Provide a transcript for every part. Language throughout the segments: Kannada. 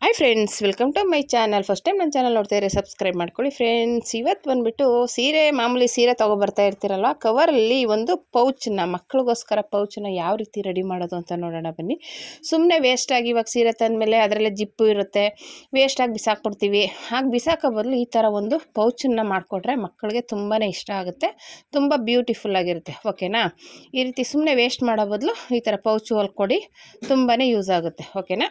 Hi friends welcome to my channel first time ನನ್ನ ಚಾನಲ್ ನೋಡ್ತಾ ಇದ್ರೆ ಸಬ್ಸ್ಕ್ರೈಬ್ ಮಾಡ್ಕೊಳ್ಳಿ ಫ್ರೆಂಡ್ಸ್ ಇವತ್ತು ಬಂದುಬಿಟ್ಟು ಸೀರೆ, ಮಾಮೂಲಿ ಸೀರೆ ತೊಗೊಬರ್ತಾ ಇರ್ತೀರಲ್ವ? ಕವರಲ್ಲಿ ಒಂದು ಪೌಚನ್ನ ಮಕ್ಕಳಿಗೋಸ್ಕರ ಪೌಚನ್ನ ಯಾವ ರೀತಿ ರೆಡಿ ಮಾಡೋದು ಅಂತ ನೋಡೋಣ ಬನ್ನಿ. ಸುಮ್ಮನೆ ವೇಸ್ಟಾಗಿ ಇವಾಗ ಸೀರೆ ತಂದಮೇಲೆ ಅದರಲ್ಲೇ ಜಿಪ್ಪು ಇರುತ್ತೆ. ವೇಸ್ಟಾಗಿ ಬಿಸಾಕ್ಬಿಡ್ತೀವಿ. ಹಾಗೆ ಬಿಸಾಕೋ ಬದಲು ಈ ಥರ ಒಂದು ಪೌಚನ್ನ ಮಾಡಿಕೊಟ್ರೆ ಮಕ್ಕಳಿಗೆ ತುಂಬಾ ಇಷ್ಟ ಆಗುತ್ತೆ. ತುಂಬ ಬ್ಯೂಟಿಫುಲ್ ಆಗಿರುತ್ತೆ. ಓಕೆನಾ ಈ ರೀತಿ ಸುಮ್ಮನೆ ವೇಸ್ಟ್ ಮಾಡೋ ಬದಲು ಈ ಥರ ಪೌಚು ಹೊಲ್ಕೊಡಿ ತುಂಬಾ ಯೂಸ್ ಆಗುತ್ತೆ. ಓಕೆನಾ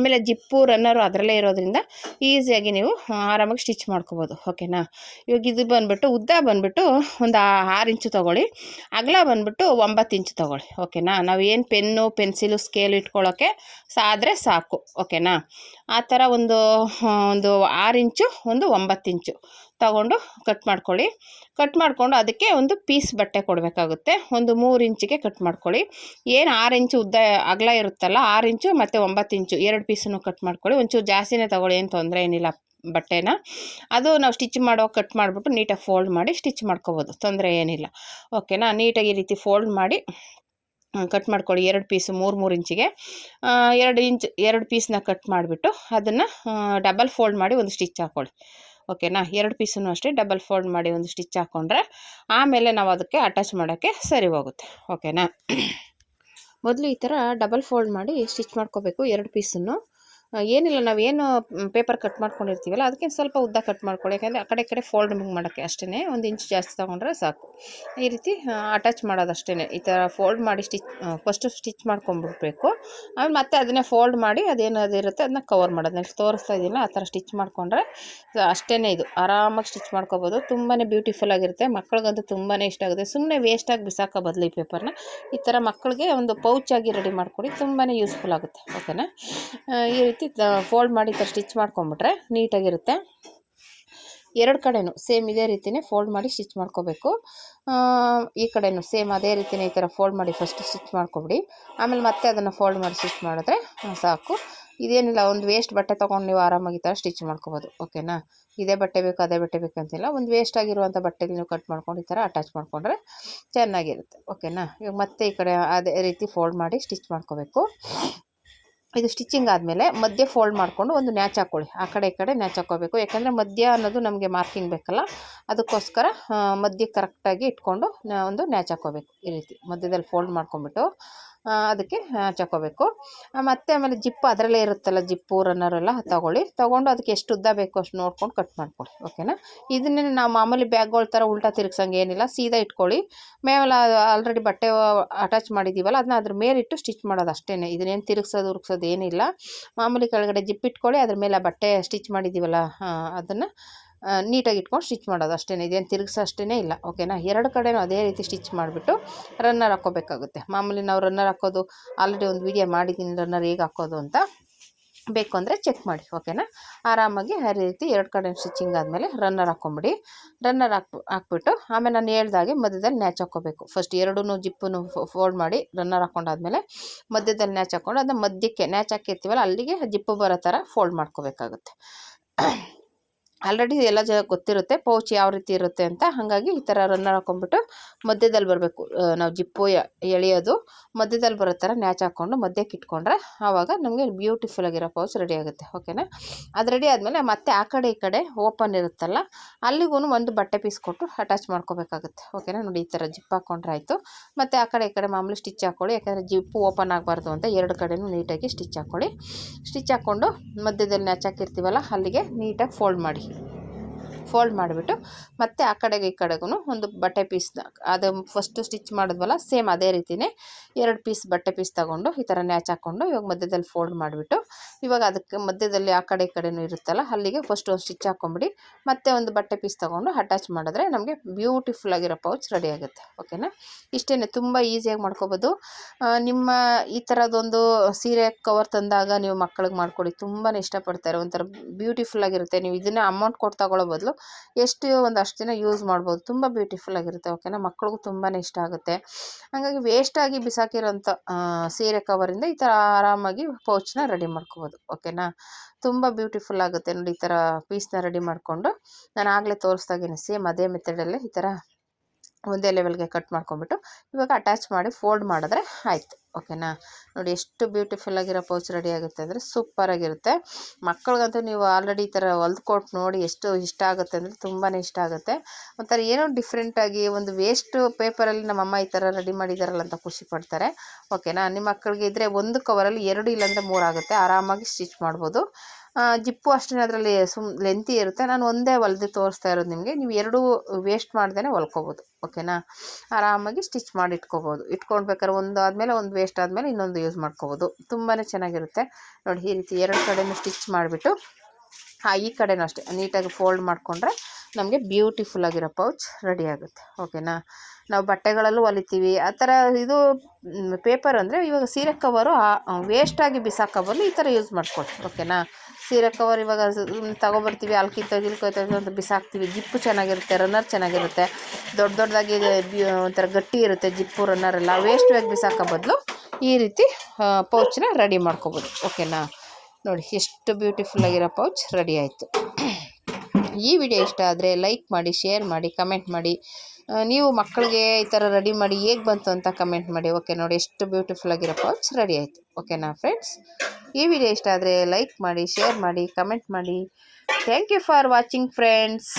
ಆಮೇಲೆ ಜಿಪ್ಪು ರನ್ನರು ಅದರಲ್ಲೇ ಇರೋದ್ರಿಂದ ಈಸಿಯಾಗಿ ನೀವು ಆರಾಮಾಗಿ ಸ್ಟಿಚ್ ಮಾಡ್ಕೋಬೋದು. ಓಕೆನಾ ಇವಾಗ ಇದು ಬಂದುಬಿಟ್ಟು, ಉದ್ದ ಬಂದುಬಿಟ್ಟು ಒಂದು ಆರು ಇಂಚು ತೊಗೊಳ್ಳಿ. ಅಗಲ ಬಂದುಬಿಟ್ಟು ಒಂಬತ್ತು ಇಂಚು ತೊಗೊಳ್ಳಿ. ಓಕೆನಾ ನಾವು ಏನು ಪೆನ್ನು ಪೆನ್ಸಿಲು ಸ್ಕೇಲ್ ಇಟ್ಕೊಳ್ಳೋಕ್ಕೆ ಸಾದರೆ ಸಾಕು. ಓಕೆನಾ ಆ ಥರ ಒಂದು ಒಂದು ಆರು ಇಂಚು ಒಂದು ಒಂಬತ್ತು ಇಂಚು ತಗೊಂಡು ಕಟ್ ಮಾಡ್ಕೊಳ್ಳಿ. ಕಟ್ ಮಾಡಿಕೊಂಡು ಅದಕ್ಕೆ ಒಂದು ಪೀಸ್ ಬಟ್ಟೆ ಕೊಡಬೇಕಾಗುತ್ತೆ. ಒಂದು ಮೂರು ಇಂಚಿಗೆ ಕಟ್ ಮಾಡ್ಕೊಳ್ಳಿ. ಏನು ಆರು ಇಂಚು ಉದ್ದ ಅಗಲ ಇರುತ್ತಲ್ಲ, ಆರು ಇಂಚು ಮತ್ತು ಒಂಬತ್ತು ಇಂಚು ಎರಡು ಪೀಸನ್ನು ಕಟ್ ಮಾಡ್ಕೊಳ್ಳಿ. ಒಂಚೂರು ಜಾಸ್ತಿನೇ ತೊಗೊಳ್ಳಿ, ಏನು ತೊಂದರೆ ಏನಿಲ್ಲ ಬಟ್ಟೆನ. ಅದು ನಾವು ಸ್ಟಿಚ್ ಮಾಡೋ ಕಟ್ ಮಾಡಿಬಿಟ್ಟು ನೀಟಾಗಿ ಫೋಲ್ಡ್ ಮಾಡಿ ಸ್ಟಿಚ್ ಮಾಡ್ಕೋಬೋದು. ತೊಂದರೆ ಏನಿಲ್ಲ. ಓಕೆನಾ ನೀಟಾಗಿ ಈ ರೀತಿ ಫೋಲ್ಡ್ ಮಾಡಿ ಕಟ್ ಮಾಡ್ಕೊಳ್ಳಿ ಎರಡು ಪೀಸು ಮೂರು ಮೂರು ಇಂಚಿಗೆ. ಎರಡು ಇಂಚ್, ಎರಡು ಪೀಸ್ನ ಕಟ್ ಮಾಡಿಬಿಟ್ಟು ಅದನ್ನು ಡಬಲ್ ಫೋಲ್ಡ್ ಮಾಡಿ ಒಂದು ಸ್ಟಿಚ್ ಹಾಕ್ಕೊಳ್ಳಿ ಓಕೆನಾ? ಎರಡು ಪೀಸನ್ನು ಅಷ್ಟೇ ಡಬಲ್ ಫೋಲ್ಡ್ ಮಾಡಿ ಒಂದು ಸ್ಟಿಚ್ ಹಾಕ್ಕೊಂಡ್ರೆ ಆಮೇಲೆ ನಾವು ಅದಕ್ಕೆ ಅಟ್ಯಾಚ್ ಮಾಡೋಕ್ಕೆ ಸರಿ ಹೋಗುತ್ತೆ. ಓಕೆನಾ? ಮೊದಲು ಈ ಥರ ಡಬಲ್ ಫೋಲ್ಡ್ ಮಾಡಿ ಸ್ಟಿಚ್ ಮಾಡ್ಕೋಬೇಕು ಎರಡು ಪೀಸನ್ನು. ಏನಿಲ್ಲ ನಾವೇನು ಪೇಪರ್ ಕಟ್ ಮಾಡ್ಕೊಂಡಿರ್ತೀವಲ್ಲ, ಅದಕ್ಕೆ ಸ್ವಲ್ಪ ಉದ್ದ ಕಟ್ ಮಾಡ್ಕೊಳ್ಳಿ. ಯಾಕೆಂದರೆ ಆ ಕಡೆ ಕಡೆ ಫೋಲ್ಡ್ ಮಾಡೋಕ್ಕೆ ಅಷ್ಟೇ ಒಂದು ಇಂಚ್ ಜಾಸ್ತಿ ತೊಗೊಂಡ್ರೆ ಸಾಕು. ಈ ರೀತಿ ಅಟ್ಯಾಚ್ ಮಾಡೋದು ಅಷ್ಟೇ ಈ ಥರ ಫೋಲ್ಡ್ ಮಾಡಿ ಸ್ಟಿಚ್ ಫಸ್ಟು ಸ್ಟಿಚ್ ಮಾಡ್ಕೊಂಡ್ಬಿಡ್ಬೇಕು. ಆಮೇಲೆ ಮತ್ತೆ ಅದನ್ನೇ ಫೋಲ್ಡ್ ಮಾಡಿ ಅದೇನು ಅದಿರುತ್ತೆ ಅದನ್ನ ಕವರ್ ಮಾಡೋದು. ನೆಕ್ಸ್ಟ್ ತೋರಿಸ್ತಾ ಇದ್ದೀನಿ ಆ ಥರ ಸ್ಟಿಚ್ ಮಾಡಿಕೊಂಡ್ರೆ ಅಷ್ಟೇ ಇದು. ಆರಾಮಾಗಿ ಸ್ಟಿಚ್ ಮಾಡ್ಕೋಬೋದು. ತುಂಬಾ ಬ್ಯೂಟಿಫುಲ್ ಆಗಿರುತ್ತೆ. ಮಕ್ಕಳಿಗಂತೂ ತುಂಬಾ ಇಷ್ಟ ಆಗುತ್ತೆ. ಸುಮ್ಮನೆ ವೇಸ್ಟಾಗಿ ಬಿಸಾಕೋ ಬದಲು ಈ ಪೇಪರ್ನ ಈ ಥರ ಮಕ್ಕಳಿಗೆ ಒಂದು ಪೌಚಾಗಿ ರೆಡಿ ಮಾಡಿಕೊಡಿ ತುಂಬಾ ಯೂಸ್ಫುಲ್ ಆಗುತ್ತೆ. ಓಕೆನಾ ಈ ರೀತಿ ರೀತಿ ಫೋಲ್ಡ್ ಮಾಡಿ ಸ್ಟಿಚ್ ಮಾಡ್ಕೊಂಬಿಟ್ರೆ ನೀಟಾಗಿರುತ್ತೆ. ಎರಡು ಕಡೆಯೂ ಸೇಮ್ ಇದೇ ರೀತಿಯೇ ಫೋಲ್ಡ್ ಮಾಡಿ ಸ್ಟಿಚ್ ಮಾಡ್ಕೋಬೇಕು. ಈ ಕಡೆಯೂ ಸೇಮ್ ಅದೇ ರೀತಿಯೇ ಈ ಥರ ಫೋಲ್ಡ್ ಮಾಡಿ ಫಸ್ಟ್ ಸ್ಟಿಚ್ ಮಾಡ್ಕೊಬಿಡಿ. ಆಮೇಲೆ ಮತ್ತೆ ಅದನ್ನು ಫೋಲ್ಡ್ ಮಾಡಿ ಸ್ಟಿಚ್ ಮಾಡಿದ್ರೆ ಸಾಕು. ಇದೇನಿಲ್ಲ, ಒಂದು ವೇಸ್ಟ್ ಬಟ್ಟೆ ತೊಗೊಂಡು ನೀವು ಆರಾಮಾಗಿ ಈ ಥರ ಸ್ಟಿಚ್ ಮಾಡ್ಕೋಬೋದು ಓಕೆನಾ ಇದೇ ಬಟ್ಟೆ ಬೇಕು, ಅದೇ ಬಟ್ಟೆ ಬೇಕಂತಿಲ್ಲ ಒಂದು ವೇಸ್ಟ್ ಆಗಿರುವಂಥ ಬಟ್ಟೆಗೆ ನೀವು ಕಟ್ ಮಾಡ್ಕೊಂಡು ಈ ಥರ ಅಟ್ಯಾಚ್ ಮಾಡಿಕೊಂಡ್ರೆ ಚೆನ್ನಾಗಿರುತ್ತೆ ಓಕೆನಾ ಇವಾಗ ಮತ್ತೆ ಈ ಕಡೆ ಅದೇ ರೀತಿ ಫೋಲ್ಡ್ ಮಾಡಿ ಸ್ಟಿಚ್ ಮಾಡ್ಕೋಬೇಕು. ಇದು ಸ್ಟಿಚಿಂಗ್ ಆದಮೇಲೆ ಮಧ್ಯೆ ಫೋಲ್ಡ್ ಮಾಡಿಕೊಂಡು ಒಂದು ನ್ಯಾಚ್ ಹಾಕ್ಕೊಳ್ಳಿ ಆ ಕಡೆ ಈ ಕಡೆ ನ್ಯಾಚ್ ಹಾಕ್ಕೋಬೇಕು. ಯಾಕಂದರೆ ಮಧ್ಯ ಅನ್ನೋದು ನಮಗೆ ಮಾರ್ಕಿಂಗ್ ಬೇಕಲ್ಲ. ಅದಕ್ಕೋಸ್ಕರ ಮಧ್ಯ ಕರೆಕ್ಟಾಗಿ ಇಟ್ಕೊಂಡು ಒಂದು ನ್ಯಾಚ್ ಹಾಕ್ಕೋಬೇಕು ಈ ರೀತಿ. ಮಧ್ಯದಲ್ಲಿ ಫೋಲ್ಡ್ ಮಾಡ್ಕೊಂಬಿಟ್ಟು ಅದಕ್ಕೆ ಹಾಕೋಬೇಕು ಮತ್ತು ಆಮೇಲೆ ಜಿಪ್ಪು ಅದರಲ್ಲೇ ಇರುತ್ತಲ್ಲ, ಜಿಪ್ಪು ರನ್ನರೆಲ್ಲ ತೊಗೊಳ್ಳಿ. ತೊಗೊಂಡು ಅದಕ್ಕೆ ಎಷ್ಟು ಉದ್ದ ಬೇಕು ಅಷ್ಟು ನೋಡ್ಕೊಂಡು ಕಟ್ ಮಾಡ್ಕೊಳ್ಳಿ ಓಕೆನಾ ಇದನ್ನೇ ನಾವು ಮಾಮೂಲಿ ಬ್ಯಾಗ್ಗಳ ಥರ ಉಲ್ಟಾ ತಿರುಗ್ಸಂಗೆ ಏನಿಲ್ಲ, ಸೀದಾ ಇಟ್ಕೊಳ್ಳಿ. ಮೇಲೆ ಆಲ್ರೆಡಿ ಬಟ್ಟೆ ಅಟ್ಯಾಚ್ ಮಾಡಿದ್ದೀವಲ್ಲ ಅದನ್ನ ಅದ್ರ ಮೇಲಿಟ್ಟು ಸ್ಟಿಚ್ ಮಾಡೋದು ಅಷ್ಟೇ ಇದನ್ನೇನು ತಿರುಗ್ಸೋದು, ಉರುಗ್ಸೋದು ಏನಿಲ್ಲ. ಮಾಮೂಲಿ ಕೆಳಗಡೆ ಜಿಪ್ ಇಟ್ಕೊಳ್ಳಿ, ಅದ್ರ ಮೇಲೆ ಬಟ್ಟೆ ಸ್ಟಿಚ್ ಮಾಡಿದ್ದೀವಲ್ಲ ಅದನ್ನು ನೀಟಾಗಿ ಇಟ್ಕೊಂಡು ಸ್ಟಿಚ್ ಮಾಡೋದು ಅಷ್ಟೇ ಇದೇನು ತಿರುಗಿಸೋ ಅಷ್ಟೇ ಇಲ್ಲ. ಓಕೆನಾ? ಎರಡು ಕಡೆನೂ ಅದೇ ರೀತಿ ಸ್ಟಿಚ್ ಮಾಡಿಬಿಟ್ಟು ರನ್ನರ್ ಹಾಕ್ಕೋಬೇಕಾಗುತ್ತೆ. ಮಾಮೂಲಿ ನಾವು ರನ್ನರ್ ಹಾಕೋದು ಆಲ್ರೆಡಿ ಒಂದು ವೀಡಿಯೋ ಮಾಡಿದ್ದೀನಿ, ರನ್ನರ್ ಹೇಗೆ ಹಾಕೋದು ಅಂತ. ಬೇಕು ಅಂದರೆ ಚೆಕ್ ಮಾಡಿ, ಓಕೆನಾ? ಆರಾಮಾಗಿ ಅದೇ ರೀತಿ ಎರಡು ಕಡೆ ಸ್ಟಿಚಿಂಗ್ ಆದಮೇಲೆ ರನ್ನರ್ ಹಾಕ್ಕೊಂಬಿಡಿ. ರನ್ನರ್ ಹಾಕ್, ಹಾಕ್ಬಿಟ್ಟು ಆಮೇಲೆ ನಾನು ಹೇಳ್ದಾಗೆ ಮಧ್ಯದಲ್ಲಿ ನ್ಯಾಚ್ ಹಾಕ್ಕೋಬೇಕು. ಫಸ್ಟ್ ಎರಡೂ ಜಿಪ್ಪನ್ನು ಫೋಲ್ಡ್ ಮಾಡಿ ರನ್ನರ್ ಹಾಕ್ಕೊಂಡಾದ್ಮೇಲೆ ಮಧ್ಯದಲ್ಲಿ ನ್ಯಾಚ್ ಹಾಕ್ಕೊಂಡು ಅದನ್ನ ಮಧ್ಯಕ್ಕೆ ನ್ಯಾಚ್ ಹಾಕಿರ್ತೀವಲ್ಲ ಅಲ್ಲಿಗೆ ಜಿಪ್ಪು ಬರೋ ಥರ ಫೋಲ್ಡ್ ಮಾಡ್ಕೋಬೇಕಾಗುತ್ತೆ. ಆಲ್ರೆಡಿ ಎಲ್ಲ ಜ ಗೊತ್ತಿರುತ್ತೆ, ಪೌಚ್ ಯಾವ ರೀತಿ ಇರುತ್ತೆ ಅಂತ. ಹಾಗಾಗಿ ಈ ಥರ ರನ್ನರ್ ಹಾಕೊಂಡ್ಬಿಟ್ಟು ಮಧ್ಯದಲ್ಲಿ ಬರಬೇಕು. ನಾವು ಜಿಪ್ಪು ಎಳೆಯೋದು ಮಧ್ಯದಲ್ಲಿ ಬರೋ ಥರ ನ್ಯಾಚ್ ಹಾಕ್ಕೊಂಡು ಮಧ್ಯಕ್ಕೆ ಇಟ್ಕೊಂಡ್ರೆ ಆವಾಗ ನಮಗೆ ಬ್ಯೂಟಿಫುಲ್ ಆಗಿರೋ ಪೌಚ್ ರೆಡಿ ಆಗುತ್ತೆ. ಓಕೆನಾ ಅದು ರೆಡಿ ಆದಮೇಲೆ ಮತ್ತೆ ಆ ಕಡೆ ಈ ಕಡೆ ಓಪನ್ ಇರುತ್ತಲ್ಲ ಅಲ್ಲಿಗೂ ಒಂದು ಬಟ್ಟೆ ಪೀಸ್ ಕೊಟ್ಟು ಅಟ್ಯಾಚ್ ಮಾಡ್ಕೋಬೇಕಾಗುತ್ತೆ. ಓಕೆನಾ ನೋಡಿ ಈ ಥರ ಜಿಪ್ ಹಾಕ್ಕೊಂಡ್ರೆ ಆಯಿತು. ಮತ್ತು ಆ ಕಡೆ ಈ ಕಡೆ ಮಾಮೂಲಿ ಸ್ಟಿಚ್ ಹಾಕ್ಕೊಳ್ಳಿ ಯಾಕಂದರೆ ಜಿಪ್ಪು ಓಪನ್ ಆಗಬಾರ್ದು ಅಂತ ಎರಡು ಕಡೆಯೂ ನೀಟಾಗಿ ಸ್ಟಿಚ್ ಹಾಕ್ಕೊಳ್ಳಿ ಸ್ಟಿಚ್ ಹಾಕ್ಕೊಂಡು ಮಧ್ಯದಲ್ಲಿ ನ್ಯಾಚ್ ಹಾಕಿರ್ತೀವಲ್ಲ, ಅಲ್ಲಿಗೆ ನೀಟಾಗಿ ಫೋಲ್ಡ್ ಮಾಡಿ. ಫೋಲ್ಡ್ ಮಾಡಿಬಿಟ್ಟು ಮತ್ತೆ ಆ ಕಡೆಗೆ ಈ ಕಡೆಗೂ ಒಂದು ಬಟ್ಟೆ ಪೀಸ್ನ ಅದು ಫಸ್ಟು ಸ್ಟಿಚ್ ಮಾಡಿದ್ವಲ್ಲ ಸೇಮ್ ಅದೇ ರೀತಿಯೇ ಎರಡು ಪೀಸ್ ಬಟ್ಟೆ ಪೀಸ್ ತಗೊಂಡು ಈ ಥರ ನ್ಯಾಚ್ ಹಾಕ್ಕೊಂಡು ಇವಾಗ ಮಧ್ಯದಲ್ಲಿ ಫೋಲ್ಡ್ ಮಾಡಿಬಿಟ್ಟು ಇವಾಗ ಅದಕ್ಕೆ ಮಧ್ಯದಲ್ಲಿ ಆ ಕಡೆ ಈ ಕಡೆಯೂ ಇರುತ್ತಲ್ಲ, ಅಲ್ಲಿಗೆ ಫಸ್ಟ್ ಒಂದು ಸ್ಟಿಚ್ ಹಾಕ್ಕೊಂಬಿಡಿ ಮತ್ತೆ ಒಂದು ಬಟ್ಟೆ ಪೀಸ್ ತೊಗೊಂಡು ಅಟ್ಯಾಚ್ ಮಾಡಿದ್ರೆ ನಮಗೆ ಬ್ಯೂಟಿಫುಲ್ ಆಗಿರೋ ಪೌಚ್ ರೆಡಿ ಆಗುತ್ತೆ ಓಕೆನಾ ಇಷ್ಟೇ ತುಂಬ ಈಸಿಯಾಗಿ ಮಾಡ್ಕೋಬೋದು. ನಿಮ್ಮ ಈ ಥರದೊಂದು ಸೀರೆ ಕವರ್ ತಂದಾಗ ನೀವು ಮಕ್ಕಳಿಗೆ ಮಾಡ್ಕೊಡಿ ತುಂಬಾ ಇಷ್ಟಪಡ್ತಾರೆ, ಒಂಥರ ಬ್ಯೂಟಿಫುಲ್ ಆಗಿರುತ್ತೆ, ನೀವು ಇದನ್ನೇ ಅಮೌಂಟ್ ಕೊಟ್ಟು ತಗೊಳ್ಳೋ ಬದಲು ಎಷ್ಟು ಒಂದು ಅಷ್ಟು ದಿನ ಯೂಸ್ ಮಾಡ್ಬೋದು. ತುಂಬ ಬ್ಯೂಟಿಫುಲ್ ಆಗಿರುತ್ತೆ ಓಕೆನಾ ಮಕ್ಳಿಗೂ ತುಂಬಾ ಇಷ್ಟ ಆಗುತ್ತೆ. ಹಾಗಾಗಿ ವೇಸ್ಟಾಗಿ ಬಿಸಾಕಿರೋಂಥ ಸೀರೆ ಕವರಿಂದ ಈ ಥರ ಆರಾಮಾಗಿ ಪೌಚ್ನ ರೆಡಿ ಮಾಡ್ಕೋಬೋದು ಓಕೆನಾ ತುಂಬ ಬ್ಯೂಟಿಫುಲ್ ಆಗುತ್ತೆ ನೋಡಿ ಈ ಥರ ಪೀಸ್ನ ರೆಡಿ ಮಾಡಿಕೊಂಡು. ನಾನು ಆಗಲೇ ತೋರಿಸ್ದಾಗೇನೆ ಸೇಮ್ ಅದೇ ಮೆಥಡಲ್ಲೇ ಈ ಥರ ಒಂದೇ ಲೆವೆಲ್ಗೆ ಕಟ್ ಮಾಡ್ಕೊಂಬಿಟ್ಟು ಇವಾಗ ಅಟ್ಯಾಚ್ ಮಾಡಿ ಫೋಲ್ಡ್ ಮಾಡಿದ್ರೆ ಆಯಿತು ಓಕೆನಾ ನೋಡಿ ಎಷ್ಟು ಬ್ಯೂಟಿಫುಲ್ ಆಗಿರೋ ಪೌಚ್ ರೆಡಿ ಆಗುತ್ತೆ ಅಂದರೆ ಸೂಪರಾಗಿರುತ್ತೆ ಮಕ್ಕಳಿಗಂತೂ ನೀವು ಆಲ್ರೆಡಿ ಈ ಥರ ಹೊಲ್ದ್ಕೊಟ್ಟು ನೋಡಿ ಎಷ್ಟು ಇಷ್ಟ ಆಗುತ್ತೆ ಅಂದರೆ ತುಂಬಾ ಇಷ್ಟ ಆಗುತ್ತೆ. ಒಂಥರ ಏನೋ ಡಿಫ್ರೆಂಟಾಗಿ ಒಂದು ವೇಸ್ಟ್ ಪೇಪರಲ್ಲಿ ನಮ್ಮಮ್ಮ ಈ ಥರ ರೆಡಿ ಮಾಡಿದಾರಲ್ಲ ಅಂತ ಖುಷಿ ಪಡ್ತಾರೆ ಓಕೆನಾ ನಿಮ್ಮ ಮಕ್ಕಳಿಗೆ ಇದ್ದರೆ ಒಂದು ಕವರಲ್ಲಿ ಎರಡು ಇಲ್ಲಾಂದರೆ ಮೂರು ಆಗುತ್ತೆ. ಆರಾಮಾಗಿ ಸ್ಟಿಚ್ ಮಾಡ್ಬೋದು. ಜಿಪ್ಪು ಅಷ್ಟೇ ಅದರಲ್ಲಿ ಸುಮ್ ಲೆಂತಿ ಇರುತ್ತೆ. ನಾನು ಒಂದೇ ಹೊಲ್ದು ತೋರಿಸ್ತಾ ಇರೋದು ನಿಮಗೆ. ನೀವು ಎರಡೂ ವೇಸ್ಟ್ ಮಾಡ್ದೇ ಹೊಲ್ಕೋಬೋದು ಓಕೆನಾ ಆರಾಮಾಗಿ ಸ್ಟಿಚ್ ಮಾಡಿ ಇಟ್ಕೋಬೋದು. ಇಟ್ಕೊಳ್ಬೇಕಾದ್ರೆ ಒಂದು ಆದಮೇಲೆ ಒಂದು ವೇಸ್ಟ್ ಆದಮೇಲೆ ಇನ್ನೊಂದು ಯೂಸ್ ಮಾಡ್ಕೋಬೋದು. ತುಂಬಾ ಚೆನ್ನಾಗಿರುತ್ತೆ. ನೋಡಿ, ಈ ರೀತಿ ಎರಡು ಕಡೆಯೂ ಸ್ಟಿಚ್ ಮಾಡಿಬಿಟ್ಟು ಹಾಂ ಈ ಕಡೆಯೂ ಅಷ್ಟೇ. ನೀಟಾಗಿ ಫೋಲ್ಡ್ ಮಾಡಿಕೊಂಡ್ರೆ ನಮಗೆ ಬ್ಯೂಟಿಫುಲ್ ಆಗಿರೋ ಪೌಚ್ ರೆಡಿ ಆಗುತ್ತೆ. ಓಕೆನಾ ನಾವು ಬಟ್ಟೆಗಳಲ್ಲೂ ಹೊಲಿತೀವಿ. ಆ ಥರ ಇದು ಪೇಪರ್ ಅಂದರೆ ಇವಾಗ ಸೀರೆ ಕವರು ವೇಸ್ಟಾಗಿ ಬಿಸಾಕೋ ಈ ಥರ ಯೂಸ್ ಮಾಡ್ಕೊಳ್ತೀವಿ ಓಕೆನಾ ಸೀರೆ ಕವರ್ ಇವಾಗ ತಗೊಬರ್ತೀವಿ. ಅಲ್ಕಿ ಇಲ್ಕೋಯ್ತೋಗಿ ಅಂತ ಬಿಸಾಕ್ತೀವಿ. ಜಿಪ್ಪು ಚೆನ್ನಾಗಿರುತ್ತೆ ರನ್ನರ್ ಚೆನ್ನಾಗಿರುತ್ತೆ. ದೊಡ್ಡ ದೊಡ್ಡದಾಗಿ ಒಂಥರ ಗಟ್ಟಿ ಇರುತ್ತೆ ಜಿಪ್ಪು ರನ್ನರ್ ಎಲ್ಲ. ವೇಸ್ಟ್ ಆಗಿ ಬಿಸಾಕೋ ಬದಲು ಈ ರೀತಿ ಪೌಚನ್ನ ರೆಡಿ ಮಾಡ್ಕೋಬೋದು. ಓಕೆನಾ ನೋಡಿ, ಎಷ್ಟು ಬ್ಯೂಟಿಫುಲ್ ಆಗಿರೋ ಪೌಚ್ ರೆಡಿ ಆಯಿತು. ಈ ವಿಡಿಯೋ ಇಷ್ಟ ಆದರೆ ಲೈಕ್ ಮಾಡಿ ಶೇರ್ ಮಾಡಿ ಕಮೆಂಟ್ ಮಾಡಿ. ನೀವು ಮಕ್ಕಳಿಗೆ ಈ ಥರ ರೆಡಿ ಮಾಡಿ ಹೇಗೆ ಬಂತು ಅಂತ ಕಮೆಂಟ್ ಮಾಡಿ. ಓಕೆ ನೋಡಿ ಎಷ್ಟು ಬ್ಯೂಟಿಫುಲ್ ಆಗಿರೋ ಪೌಚ್ ರೆಡಿ ಆಯಿತು. ಓಕೆನಾ ಫ್ರೆಂಡ್ಸ್ ಈ ವಿಡಿಯೋ ಇಷ್ಟ ಆದರೆ ಲೈಕ್ ಮಾಡಿ ಶೇರ್ ಮಾಡಿ ಕಮೆಂಟ್ ಮಾಡಿ. Thank you for watching friends